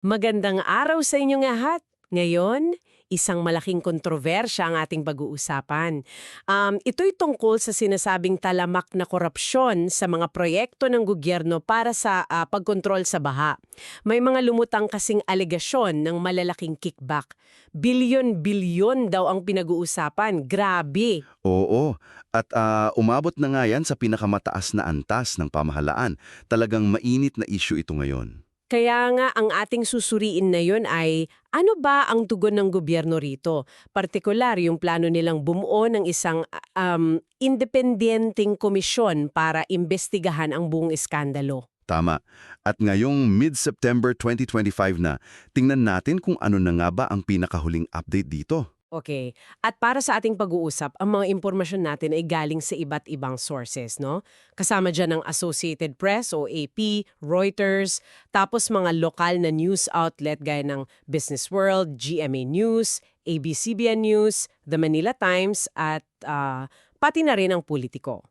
Magandang araw sa inyong lahat. Ngayon, isang malaking kontrobersya ang ating pag-uusapan. Um, ito'y tungkol sa sinasabing talamak na korupsyon sa mga proyekto ng gobyerno para sa ah, pagkontrol sa baha. May mga lumutang kasing alegasyon ng malalaking kickback. Bilyon-bilyon daw ang pinag-uusapan. Grabe! Oo, at ah, umabot na nga yan sa pinakamataas na antas ng pamahalaan. Talagang mainit na issue ito ngayon. Kaya nga ang ating susuriin na yon ay ano ba ang tugon ng gobyerno rito? Partikular yung plano nilang bumuo ng isang um, independenteng komisyon para imbestigahan ang buong iskandalo. Tama. At ngayong mid-September 2025 na, tingnan natin kung ano na nga ba ang pinakahuling update dito. Okay. At para sa ating pag-uusap, ang mga impormasyon natin ay galing sa iba't ibang sources, no? Kasama dyan ang Associated Press o AP, Reuters, tapos mga lokal na news outlet gaya ng Business World, GMA News, ABCBN News, The Manila Times, at ah, pati na rin ang politiko.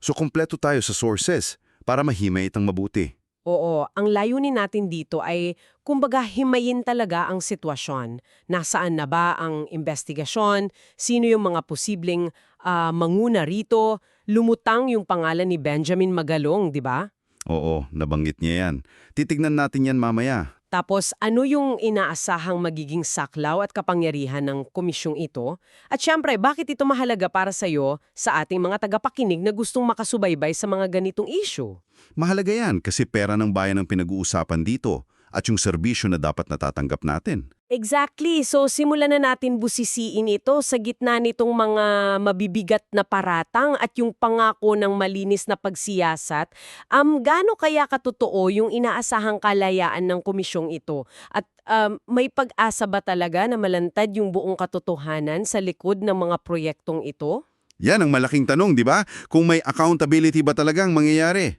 So kumpleto tayo sa sources para mahimay itang mabuti. Oo, ang layunin natin dito ay kumbaga himayin talaga ang sitwasyon. Nasaan na ba ang investigasyon? Sino yung mga posibleng ah, manguna rito? Lumutang yung pangalan ni Benjamin Magalong, di ba? Oo, nabanggit niya yan. Titignan natin yan mamaya. Tapos ano yung inaasahang magiging saklaw at kapangyarihan ng komisyong ito? At syempre, bakit ito mahalaga para sa iyo sa ating mga tagapakinig na gustong makasubaybay sa mga ganitong issue? Mahalaga yan kasi pera ng bayan ang pinag-uusapan dito at yung serbisyo na dapat natatanggap natin. Exactly. So simulan na natin busisiin ito sa gitna nitong mga mabibigat na paratang at yung pangako ng malinis na pagsiyasat. Um, gaano kaya katotoo yung inaasahang kalayaan ng komisyong ito? At um, may pag-asa ba talaga na malantad yung buong katotohanan sa likod ng mga proyektong ito? Yan ang malaking tanong, di ba? Kung may accountability ba talagang mangyayari?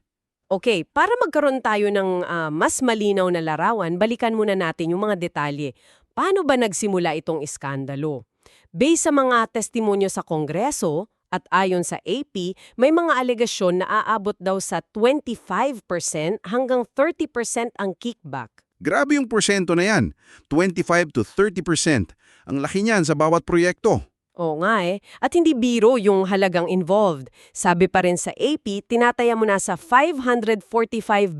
Okay, para magkaroon tayo ng ah, mas malinaw na larawan, balikan muna natin yung mga detalye. Paano ba nagsimula itong iskandalo? Based sa mga testimonya sa Kongreso at ayon sa AP, may mga alegasyon na aabot daw sa 25% hanggang 30% ang kickback. Grabe yung porsyento na yan. 25 to 30%. Ang laki niyan sa bawat proyekto. Oo nga eh. At hindi biro yung halagang involved. Sabi pa rin sa AP, tinataya mo na sa 545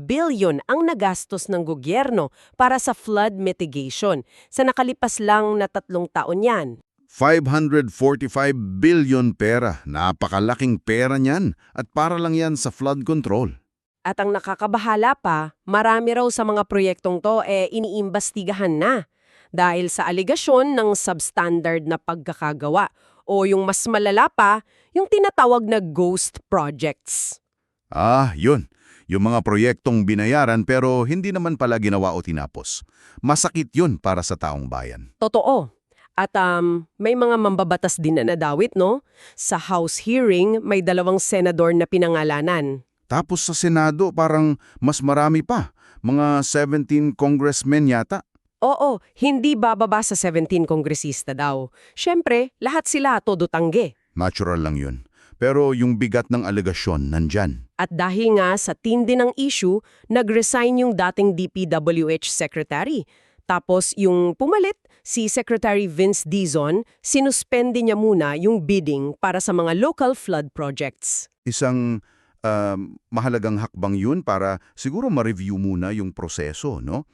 billion ang nagastos ng gobyerno para sa flood mitigation sa nakalipas lang na tatlong taon yan. 545 billion pera. Napakalaking pera niyan. At para lang yan sa flood control. At ang nakakabahala pa, marami raw sa mga proyektong to eh iniimbestigahan na dahil sa aligasyon ng substandard na pagkakagawa o yung mas malala pa, yung tinatawag na ghost projects. Ah, yun. Yung mga proyektong binayaran pero hindi naman pala ginawa o tinapos. Masakit yun para sa taong bayan. Totoo. At um, may mga mambabatas din na nadawit, no? Sa House hearing, may dalawang senador na pinangalanan. Tapos sa Senado parang mas marami pa. Mga 17 congressmen yata. Oo, hindi bababa sa 17 kongresista daw. Siyempre, lahat sila todo tangge. Natural lang yun. Pero yung bigat ng alegasyon nandyan. At dahil nga sa tindi ng issue, nag-resign yung dating DPWH Secretary. Tapos yung pumalit, si Secretary Vince Dizon, sinuspende niya muna yung bidding para sa mga local flood projects. Isang um, mahalagang hakbang yun para siguro ma-review muna yung proseso, no?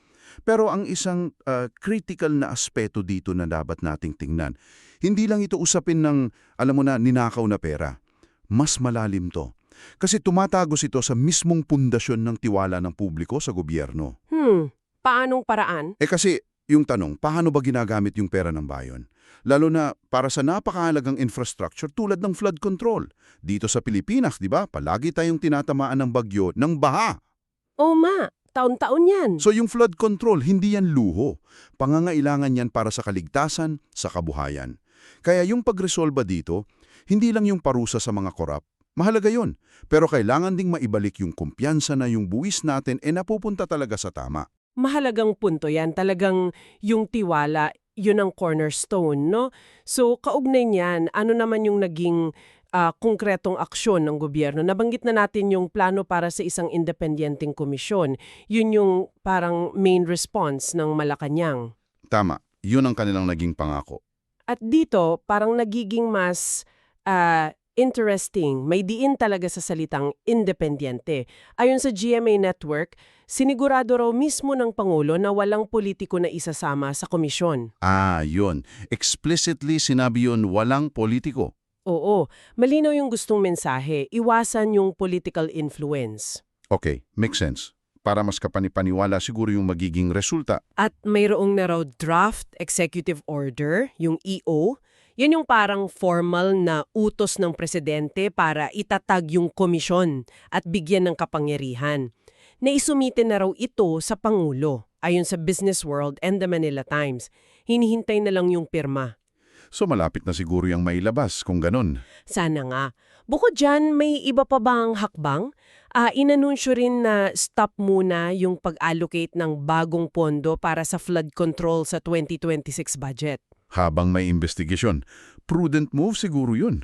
Pero ang isang uh, critical na aspeto dito na dapat nating tingnan, hindi lang ito usapin ng, alam mo na, ninakaw na pera. Mas malalim to. Kasi tumatagos ito sa mismong pundasyon ng tiwala ng publiko sa gobyerno. Hmm, paanong paraan? Eh kasi, yung tanong, paano ba ginagamit yung pera ng bayon? Lalo na para sa napakahalagang infrastructure tulad ng flood control. Dito sa Pilipinas, di ba, palagi tayong tinatamaan ng bagyo ng baha. Oo ma, taon-taon yan. So yung flood control, hindi yan luho. Pangangailangan yan para sa kaligtasan, sa kabuhayan. Kaya yung pagresolba dito, hindi lang yung parusa sa mga korap, mahalaga yon. Pero kailangan ding maibalik yung kumpiyansa na yung buwis natin e napupunta talaga sa tama. Mahalagang punto yan. Talagang yung tiwala, yun ang cornerstone, no? So, kaugnay niyan, ano naman yung naging ah, konkretong aksyon ng gobyerno. Nabanggit na natin yung plano para sa isang independenteng komisyon. Yun yung parang main response ng Malacanang. Tama, yun ang kanilang naging pangako. At dito, parang nagiging mas ah, interesting. May diin talaga sa salitang independente. Ayon sa GMA Network, sinigurado raw mismo ng Pangulo na walang politiko na isasama sa komisyon. Ah, yun. Explicitly sinabi yun, walang politiko. Oo, malinaw yung gustong mensahe. Iwasan yung political influence. Okay, makes sense. Para mas kapanipaniwala siguro yung magiging resulta. At mayroong na raw draft executive order, yung EO. Yan yung parang formal na utos ng presidente para itatag yung komisyon at bigyan ng kapangyarihan. Naisumitin na raw ito sa Pangulo, ayon sa Business World and the Manila Times. Hinihintay na lang yung pirma. So malapit na siguro yung mailabas kung ganun. Sana nga. Bukod dyan, may iba pa bang hakbang? Ah, inanunsyo rin na stop muna yung pag-allocate ng bagong pondo para sa flood control sa 2026 budget. Habang may investigasyon, prudent move siguro yun.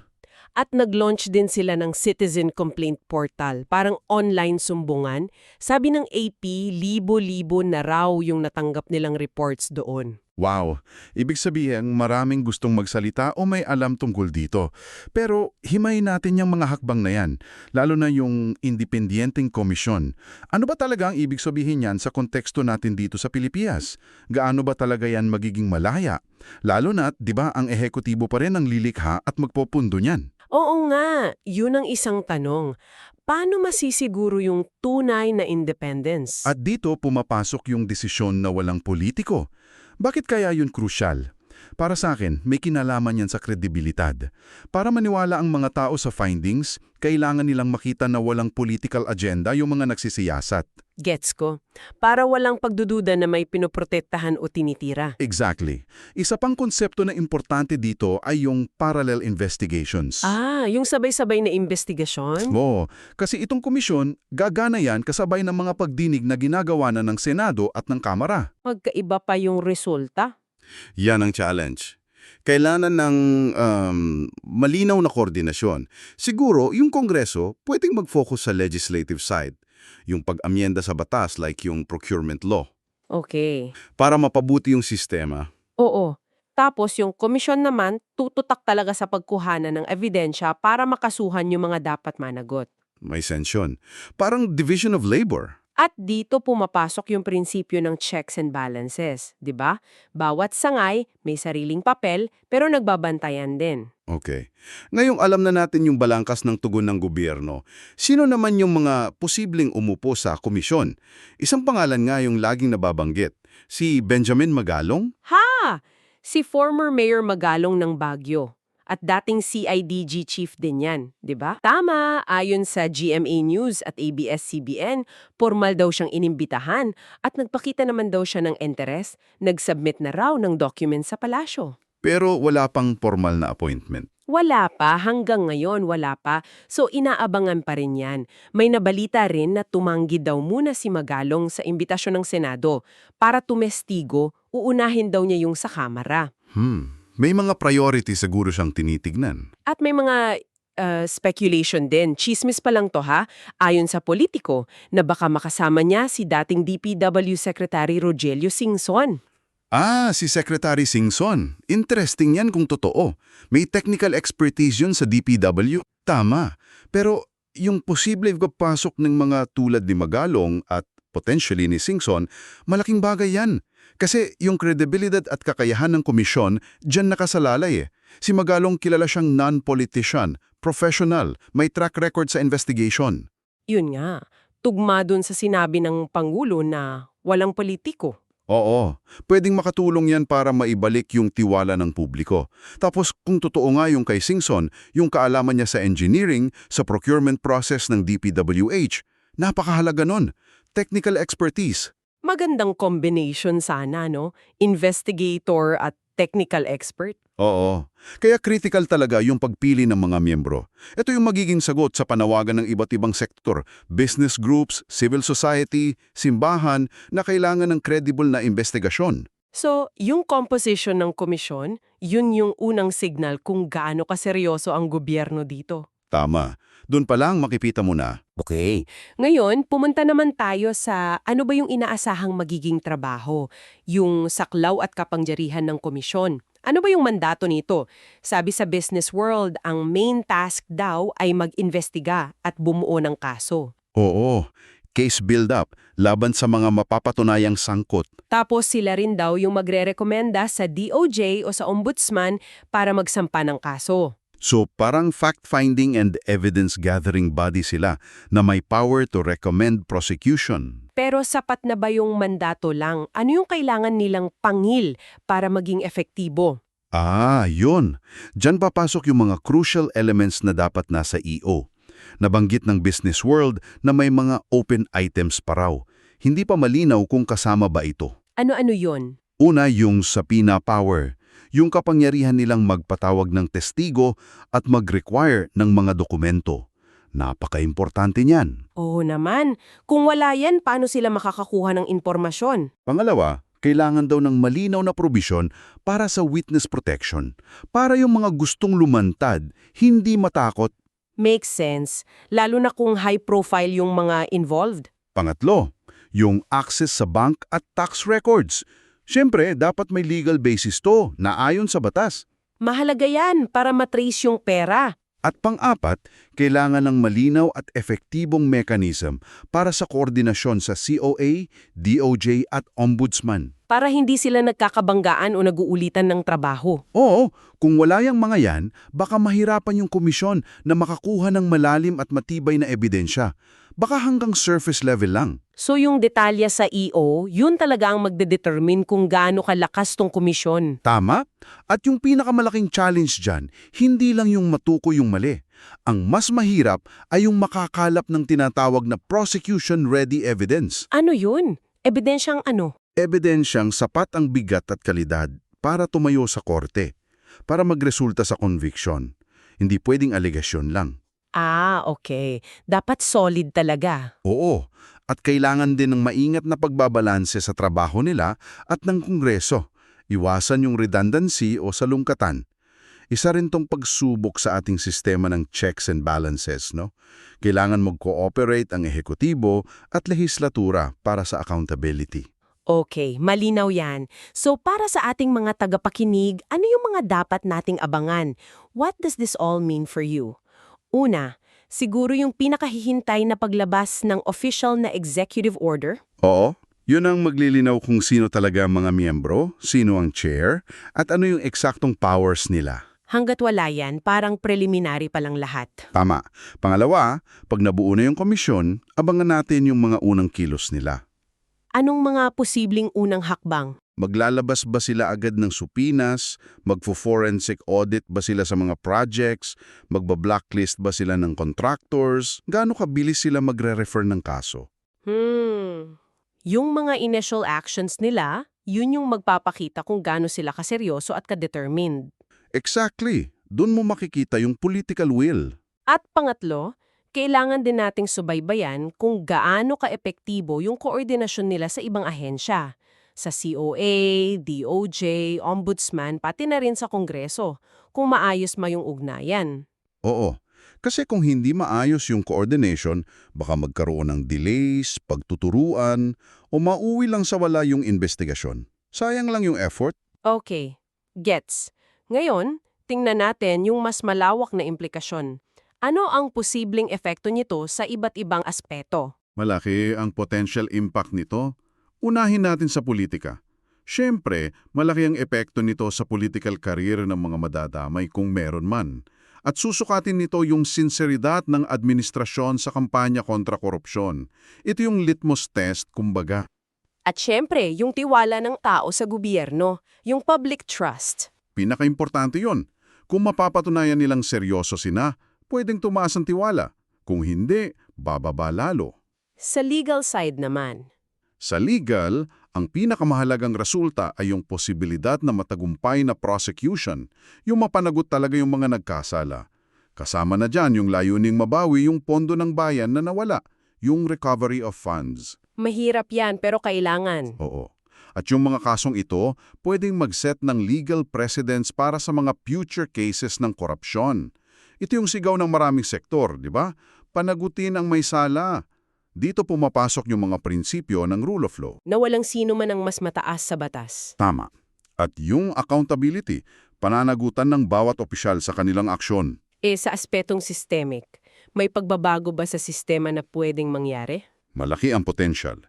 At nag-launch din sila ng Citizen Complaint Portal, parang online sumbungan. Sabi ng AP, libo-libo na raw yung natanggap nilang reports doon. Wow, ibig sabihin maraming gustong magsalita o may alam tungkol dito. Pero himay natin yung mga hakbang na yan, lalo na yung independenteng komisyon. Ano ba talaga ang ibig sabihin yan sa konteksto natin dito sa Pilipinas? Gaano ba talaga yan magiging malaya? Lalo na't, di ba, ang ehekutibo pa rin ang lilikha at magpopundo niyan. Oo nga, yun ang isang tanong. Paano masisiguro yung tunay na independence? At dito pumapasok yung desisyon na walang politiko. Bakit kaya yun krusyal? Para sa akin, may kinalaman yan sa kredibilidad. Para maniwala ang mga tao sa findings, kailangan nilang makita na walang political agenda yung mga nagsisiyasat. Gets ko. Para walang pagdududa na may pinoprotektahan o tinitira. Exactly. Isa pang konsepto na importante dito ay yung parallel investigations. Ah, yung sabay-sabay na investigasyon? Oo, kasi itong komisyon, gagana yan kasabay ng mga pagdinig na ginagawa na ng Senado at ng Kamara. Magkaiba pa yung resulta? Yan ang challenge. Kailangan ng um, malinaw na koordinasyon. Siguro, yung Kongreso pwedeng mag-focus sa legislative side, yung pag-amyenda sa batas like yung procurement law, Okay. para mapabuti yung sistema. Oo. Tapos yung komisyon naman, tututak talaga sa pagkuhanan ng ebidensya para makasuhan yung mga dapat managot. May sense yun. Parang division of labor. At dito pumapasok yung prinsipyo ng checks and balances, 'di ba? Bawat sangay may sariling papel pero nagbabantayan din. Okay. Ngayong alam na natin yung balangkas ng tugon ng gobyerno, sino naman yung mga posibleng umupo sa komisyon? Isang pangalan nga yung laging nababanggit, si Benjamin Magalong? Ha! Si former Mayor Magalong ng Baguio. At dating CIDG chief din yan, di ba? Tama, ayon sa GMA News at ABS-CBN, formal daw siyang inimbitahan at nagpakita naman daw siya ng interes, nag-submit na raw ng document sa palasyo. Pero wala pang formal na appointment. Wala pa, hanggang ngayon wala pa. So inaabangan pa rin yan. May nabalita rin na tumanggi daw muna si Magalong sa imbitasyon ng Senado. Para tumestigo, uunahin daw niya yung sa Kamara. Hmm. May mga priority siguro siyang tinitignan. At may mga uh, speculation din. Chismis pa lang to ha, ayon sa politiko, na baka makasama niya si dating DPW Secretary Rogelio Singson. Ah, si Secretary Singson. Interesting yan kung totoo. May technical expertise yun sa DPW. Tama. Pero yung posible papasok ng mga tulad ni Magalong at potentially ni Singson, malaking bagay yan. Kasi yung kredibilidad at kakayahan ng komisyon, dyan nakasalalay eh. Si Magalong kilala siyang non-politician, professional, may track record sa investigation. Yun nga, tugma dun sa sinabi ng Pangulo na walang politiko. Oo, pwedeng makatulong yan para maibalik yung tiwala ng publiko. Tapos kung totoo nga yung kay Singson, yung kaalaman niya sa engineering, sa procurement process ng DPWH, napakahalaga nun. Technical expertise. Magandang combination sana, no? Investigator at technical expert. Oo, kaya critical talaga yung pagpili ng mga miyembro. Ito yung magiging sagot sa panawagan ng iba't ibang sektor, business groups, civil society, simbahan na kailangan ng credible na investigasyon. So, yung composition ng komisyon, yun yung unang signal kung gaano kaseryoso ang gobyerno dito. Tama. Doon pa lang makipita mo na. Okay. Ngayon, pumunta naman tayo sa ano ba yung inaasahang magiging trabaho, yung saklaw at kapangyarihan ng komisyon. Ano ba yung mandato nito? Sabi sa business world, ang main task daw ay mag-investiga at bumuo ng kaso. Oo. Case build-up laban sa mga mapapatunayang sangkot. Tapos sila rin daw yung magre-rekomenda sa DOJ o sa ombudsman para magsampa ng kaso. So parang fact-finding and evidence-gathering body sila na may power to recommend prosecution. Pero sapat na ba yung mandato lang? Ano yung kailangan nilang pangil para maging efektibo? Ah, yun. Diyan papasok yung mga crucial elements na dapat nasa EO. Nabanggit ng business world na may mga open items pa raw. Hindi pa malinaw kung kasama ba ito. Ano-ano yon? Una yung subpoena power, yung kapangyarihan nilang magpatawag ng testigo at mag-require ng mga dokumento. Napaka-importante niyan. Oo naman. Kung wala yan, paano sila makakakuha ng impormasyon? Pangalawa, kailangan daw ng malinaw na probisyon para sa witness protection. Para yung mga gustong lumantad, hindi matakot. Makes sense. Lalo na kung high profile yung mga involved. Pangatlo, yung access sa bank at tax records. Siyempre, dapat may legal basis to na ayon sa batas. Mahalaga yan para matrace yung pera. At pang-apat, kailangan ng malinaw at epektibong mechanism para sa koordinasyon sa COA, DOJ at Ombudsman. Para hindi sila nagkakabanggaan o naguulitan ng trabaho. Oo, kung wala yung mga yan, baka mahirapan yung komisyon na makakuha ng malalim at matibay na ebidensya. Baka hanggang surface level lang. So yung detalya sa EO, yun talaga ang magdedetermine kung gaano kalakas tong komisyon. Tama? At yung pinakamalaking challenge dyan, hindi lang yung matuko yung mali. Ang mas mahirap ay yung makakalap ng tinatawag na prosecution-ready evidence. Ano yun? Ebidensyang ano? Ebidensyang sapat ang bigat at kalidad para tumayo sa korte, para magresulta sa conviction. Hindi pwedeng alegasyon lang. Ah, okay. Dapat solid talaga. Oo, at kailangan din ng maingat na pagbabalanse sa trabaho nila at ng Kongreso. Iwasan yung redundancy o salungkatan. Isa rin tong pagsubok sa ating sistema ng checks and balances, no? Kailangan mag-cooperate ang ehekutibo at lehislatura para sa accountability. Okay, malinaw yan. So para sa ating mga tagapakinig, ano yung mga dapat nating abangan? What does this all mean for you? Una, siguro yung pinakahihintay na paglabas ng official na executive order? Oo, yun ang maglilinaw kung sino talaga ang mga miyembro, sino ang chair, at ano yung eksaktong powers nila. Hanggat wala yan, parang preliminary pa lang lahat. Tama. Pangalawa, pag nabuo na yung komisyon, abangan natin yung mga unang kilos nila. Anong mga posibleng unang hakbang? Maglalabas ba sila agad ng supinas? Magfo-forensic audit ba sila sa mga projects? Magba-blacklist ba sila ng contractors? Gaano kabilis sila magre-refer ng kaso? Hmm. Yung mga initial actions nila, yun yung magpapakita kung gaano sila kaseryoso at ka-determined. Exactly. Doon mo makikita yung political will. At pangatlo, kailangan din nating subaybayan kung gaano ka-epektibo yung koordinasyon nila sa ibang ahensya. Sa COA, DOJ, Ombudsman, pati na rin sa Kongreso, kung maayos ma yung ugnayan. Oo. Kasi kung hindi maayos yung coordination, baka magkaroon ng delays, pagtuturuan, o mauwi lang sa wala yung investigasyon. Sayang lang yung effort. Okay, gets. Ngayon, tingnan natin yung mas malawak na implikasyon. Ano ang posibleng epekto nito sa iba't ibang aspeto? Malaki ang potential impact nito. Unahin natin sa politika. Siyempre, malaki ang epekto nito sa political career ng mga madadamay kung meron man. At susukatin nito yung sinseridad ng administrasyon sa kampanya kontra korupsyon. Ito yung litmus test, kumbaga. At syempre, yung tiwala ng tao sa gobyerno, yung public trust. Pinaka-importante yon. Kung mapapatunayan nilang seryoso sina, pwedeng tumaas ang tiwala. Kung hindi, bababa lalo. Sa legal side naman, Sa legal, ang pinakamahalagang resulta ay yung posibilidad na matagumpay na prosecution, yung mapanagot talaga yung mga nagkasala. Kasama na dyan yung layuning mabawi yung pondo ng bayan na nawala, yung recovery of funds. mahirap yan pero kailangan. Oo. At yung mga kasong ito, pwedeng mag-set ng legal precedents para sa mga future cases ng korupsyon. Ito yung sigaw ng maraming sektor, di ba? Panagutin ang may sala. Dito pumapasok yung mga prinsipyo ng rule of law. Na walang sino man ang mas mataas sa batas. Tama. At yung accountability, pananagutan ng bawat opisyal sa kanilang aksyon. Eh sa aspetong systemic, may pagbabago ba sa sistema na pwedeng mangyari? Malaki ang potential.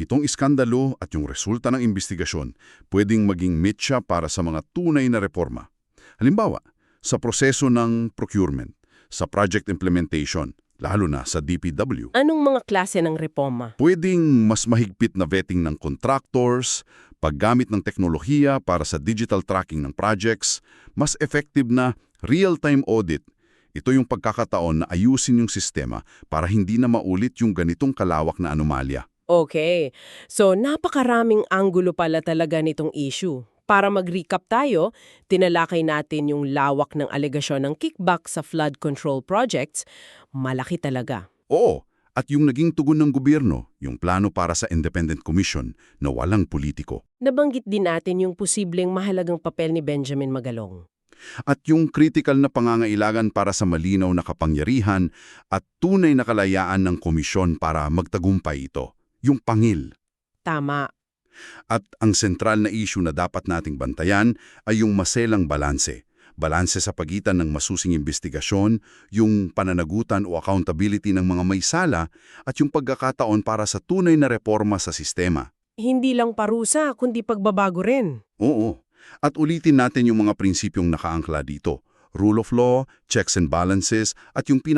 Itong iskandalo at yung resulta ng investigasyon pwedeng maging mitya para sa mga tunay na reforma. Halimbawa, sa proseso ng procurement, sa project implementation, lalo na sa DPW. Anong mga klase ng reforma? Pwedeng mas mahigpit na vetting ng contractors, paggamit ng teknolohiya para sa digital tracking ng projects, mas effective na real-time audit. Ito yung pagkakataon na ayusin yung sistema para hindi na maulit yung ganitong kalawak na anomalya. Okay. So, napakaraming anggulo pala talaga nitong issue. Para mag-recap tayo, tinalakay natin yung lawak ng alegasyon ng kickback sa flood control projects. Malaki talaga. Oo, at yung naging tugon ng gobyerno, yung plano para sa Independent Commission na walang politiko. Nabanggit din natin yung posibleng mahalagang papel ni Benjamin Magalong. At yung critical na pangangailangan para sa malinaw na kapangyarihan at tunay na kalayaan ng komisyon para magtagumpay ito, yung pangil. Tama. At ang sentral na issue na dapat nating bantayan ay yung maselang balanse. Balanse sa pagitan ng masusing investigasyon, yung pananagutan o accountability ng mga may sala, at yung pagkakataon para sa tunay na reforma sa sistema. Hindi lang parusa, kundi pagbabago rin. Oo. At ulitin natin yung mga prinsipyong nakaangkla dito. Rule of law, checks and balances, at yung